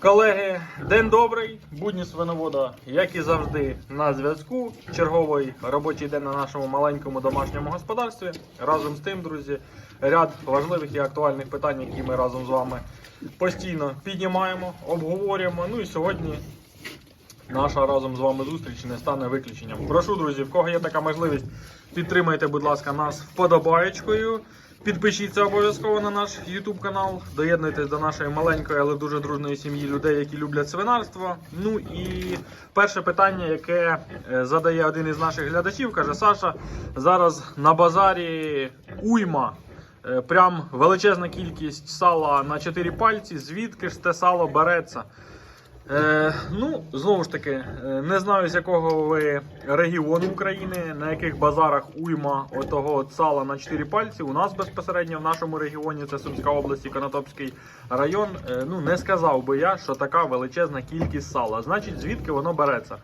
Колеги, день добрий, будні свиновода, як і завжди, на зв'язку. Черговий робочий день на нашому маленькому домашньому господарстві. Разом з тим, друзі, ряд важливих і актуальних питань, які ми разом з вами постійно піднімаємо, обговорюємо. Ну і сьогодні наша разом з вами зустріч не стане виключенням. Прошу, друзі, в кого є така можливість, підтримайте, будь ласка, нас вподобаєчкою. Підпишіться обов'язково на наш YouTube канал, доєднуйтесь до нашої маленької, але дуже дружної сім'ї людей, які люблять свинарство. Ну і перше питання, яке е, задає один із наших глядачів, каже Саша: зараз на базарі уйма. е, Прям величезна кількість сала на 4 пальці. Звідки ж те сало береться? Е, ну, знову ж таки, е, не знаю з якого ви регіону України, на яких базарах уйма отого сала на 4 пальці. У нас безпосередньо в нашому регіоні, це Сумська область і Конотопський район. Е, ну, не сказав би я, що така величезна кількість сала. Значить, звідки воно береться?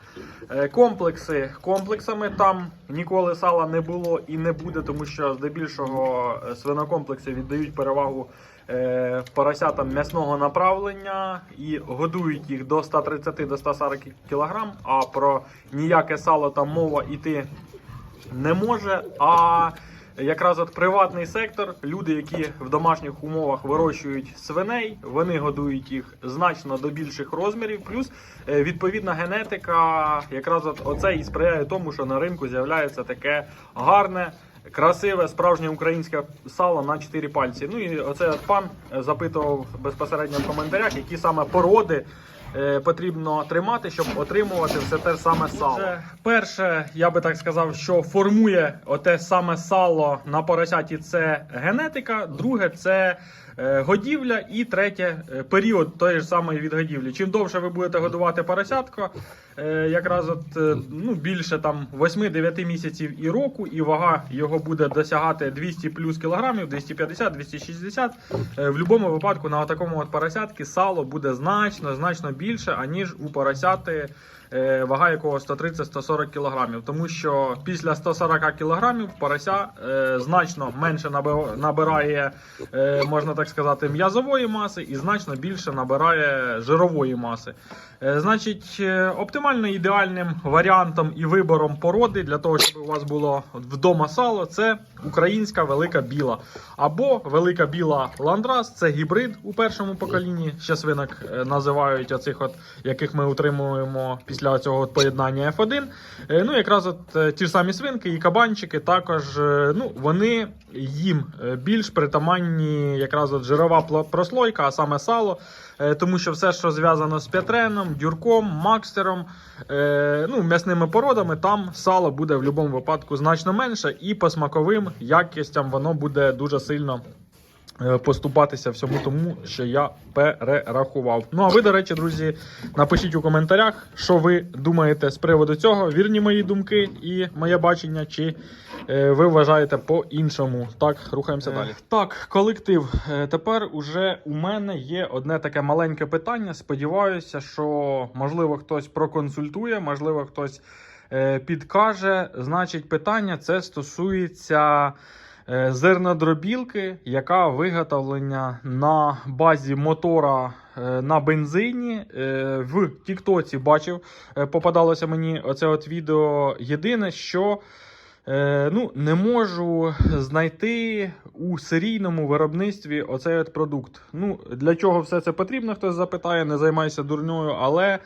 Е, комплекси комплексами там ніколи сала не було і не буде, тому що здебільшого е, свинокомплекси віддають перевагу поросятам м'ясного направлення і годують їх до 130 до 140 кг, а про ніяке сало там мова йти не може. А якраз от приватний сектор, люди, які в домашніх умовах вирощують свиней, вони годують їх значно до більших розмірів. Плюс е, відповідна генетика, якраз от оце і сприяє тому, що на ринку з'являється таке гарне. Красиве справжнє українське сало на 4 пальці. Ну і оце пан е, запитував безпосередньо в коментарях, які саме породи е, потрібно тримати, щоб отримувати все те саме сало. Перше, я би так сказав, що формує оте саме сало на поросяті це генетика, друге це годівля, і третє е, період тої ж самої відгодівлі. Чим довше ви будете годувати поросятко, е, якраз от е, ну, більше там 8-9 місяців і року, і вага його буде досягати 200 плюс кілограмів, 250, 260. Е, В будь-якому випадку на такому от поросятки сало буде значно, значно більше, аніж у поросяти. Е, Вага якого 130-140 кг, тому що після 140 кг порося е, значно менше наби- набирає, е, можна так сказати, м'язової маси і значно більше набирає жирової маси. Е, Значить, е, оптимально ідеальним варіантом і вибором породи для того, щоб у вас було вдома сало, це українська велика біла. Або велика біла ландрас, це гібрид у першому поколінні. Ще свинок е, називають оцих, от, яких ми утримуємо після цього от поєднання F1. Е, Ну, якраз от ті ж самі свинки і кабанчики також ну, вони їм більш притаманні якраз от жирова прослойка, а саме сало. Тому що все, що зв'язано з п'ятреном, дюрком, макстером, е, ну, м'ясними породами, там сало буде в будь-якому випадку значно менше, і по смаковим якістям воно буде дуже сильно поступатися всьому тому, що я перерахував. Ну а ви, до речі, друзі, напишіть у коментарях, що ви думаєте з приводу цього. Вірні мої думки і моє бачення, чи е, ви вважаєте по-іншому. Так, рухаємося далі. Так, колектив. е, Тепер уже у мене є одне таке маленьке питання. Сподіваюся, що можливо хтось проконсультує, можливо, хтось е, підкаже. Значить, питання це стосується. Е, Зернодробілки, яка виготовлення на базі мотора е, на бензині. Е, В Тіктоці бачив, попадалося мені оце от відео. Єдине, що ну, не можу знайти у серійному виробництві оцей от продукт. Ну, для чого все це потрібно, хтось запитає, не займайся дурньою, але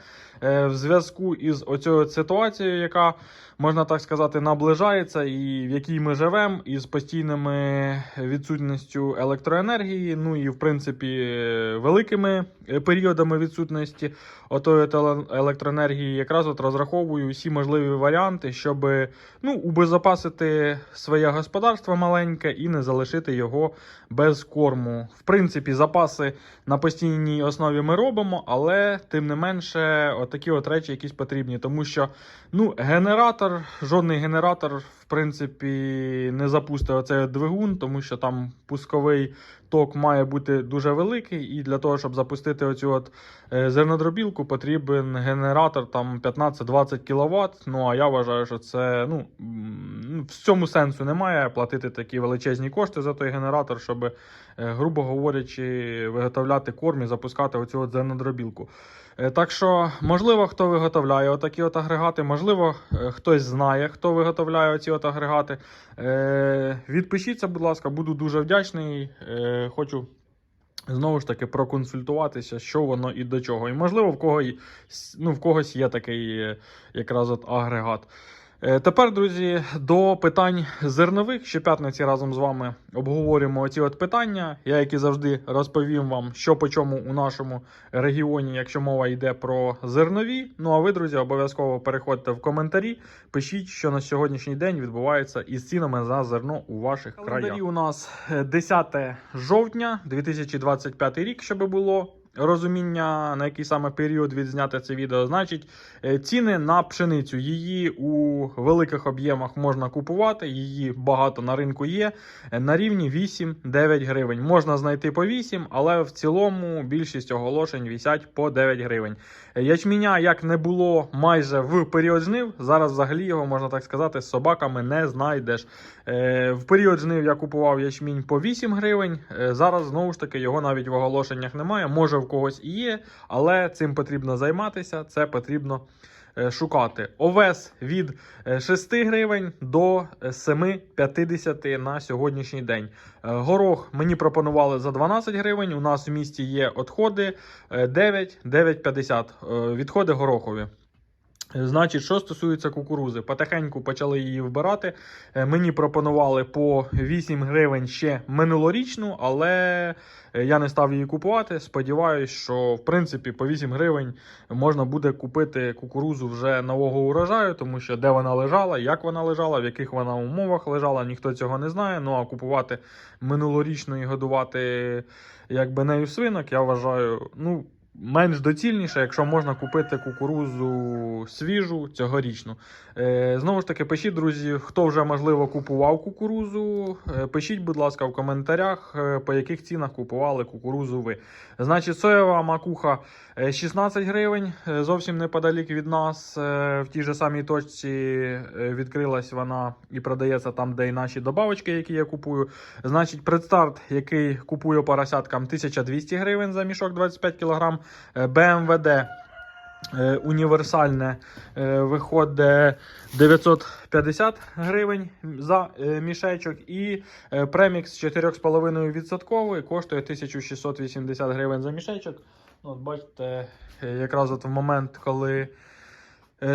в зв'язку із оцією ситуацією, яка можна так сказати, наближається, і в якій ми живемо, із постійними відсутністю електроенергії, ну і в принципі великими е, періодами відсутності отої електроенергії, якраз от розраховую всі можливі варіанти, щоб ну, убезопасити своє господарство маленьке і не залишити його без корму. В принципі, запаси на постійній основі ми робимо, але тим не менше, отакі от речі якісь потрібні, тому що ну, генератор, жодний генератор, в принципі, не запустить оцей двигун, тому що там пусковий ток має бути дуже великий, і для того, щоб запустити оцю от е, зернодробілку, потрібен генератор там 15-20 кВт. Ну а я вважаю, що це ну, в цьому сенсу немає платити такі величезні кошти за той генератор, щоб, е, грубо говорячи, виготовляти корм і запускати оцю от зернодробілку. Е, Так що, можливо, хто виготовляє отакі от агрегати, можливо, е, хтось знає, хто виготовляє оці от агрегати. Відпишіться, будь ласка, буду дуже вдячний. Хочу знову ж таки проконсультуватися, що воно і до чого. І можливо, в кого, ну, в когось є такий якраз от агрегат. Е, Тепер, друзі, до питань зернових. Щоп'ятниці разом з вами обговорюємо ці от питання. Я, як і завжди, розповім вам, що по чому у нашому регіоні, якщо мова йде про зернові. Ну а ви, друзі, обов'язково переходьте в коментарі. Пишіть, що на сьогоднішній день відбувається із цінами за зерно у ваших краях. У нас е, 10 жовтня 2025 рік, щоб було. Розуміння, на який саме період відзняти це відео, значить е, ціни на пшеницю. Її у великих об'ємах можна купувати, її багато на ринку є. е, На рівні 8-9 гривень. Можна знайти по 8, але в цілому більшість оголошень вісять по 9 гривень. Е, Ячміня як не було майже в період жнив. Зараз взагалі його можна так сказати, з собаками не знайдеш. Е, В період жнив я купував ячмінь по 8 гривень. Е, Зараз знову ж таки його навіть в оголошеннях немає. Може в когось і є, але цим потрібно займатися. Це потрібно е, шукати. Овес від е, 6 гривень до е, 7,50 на сьогоднішній день. Горох мені пропонували за 12 гривень. У нас в місті є відходи 9, 9,50. Е, Відходи горохові. Значить, що стосується кукурузи, потихеньку почали її вбирати. Е, Мені пропонували по 8 гривень ще минулорічну, але е, я не став її купувати. Сподіваюсь, що в принципі по 8 гривень можна буде купити кукурузу вже нового урожаю, тому що де вона лежала, як вона лежала, в яких вона умовах лежала, ніхто цього не знає. Ну а купувати минулорічну і годувати якби нею свинок, я вважаю, ну. Менш доцільніше, якщо можна купити кукурузу свіжу цьогорічну. Е, знову ж таки, пишіть, друзі, хто вже можливо купував кукурузу. Е, пишіть, будь ласка, в коментарях, е, по яких цінах купували кукурузу ви. Значить, соєва макуха е, 16 гривень, зовсім неподалік від нас. В тій же самій точці відкрилась вона і продається там, де і наші добавочки, які я купую. Значить, предстарт, який купую поросяткам, 1200 гривень за мішок 25 кг. Е, БМВД е, універсальне е, виходить 950 гривень за е, мішечок. І е, премікс 4,5% коштує 1680 гривень за мішечок. От бачите, е, якраз от в момент, коли е,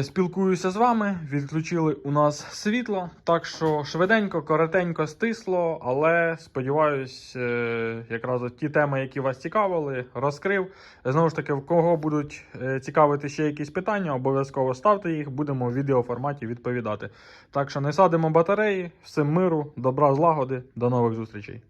спілкуюся з вами, відключили у нас світло. Так що швиденько, коротенько стисло, але сподіваюсь, е, якраз ті теми, які вас цікавили, розкрив. Знову ж таки, в кого будуть е, цікавити ще якісь питання, обов'язково ставте їх, будемо в відеоформаті відповідати. Так що не садимо батареї, всім миру, добра, злагоди, до нових зустрічей.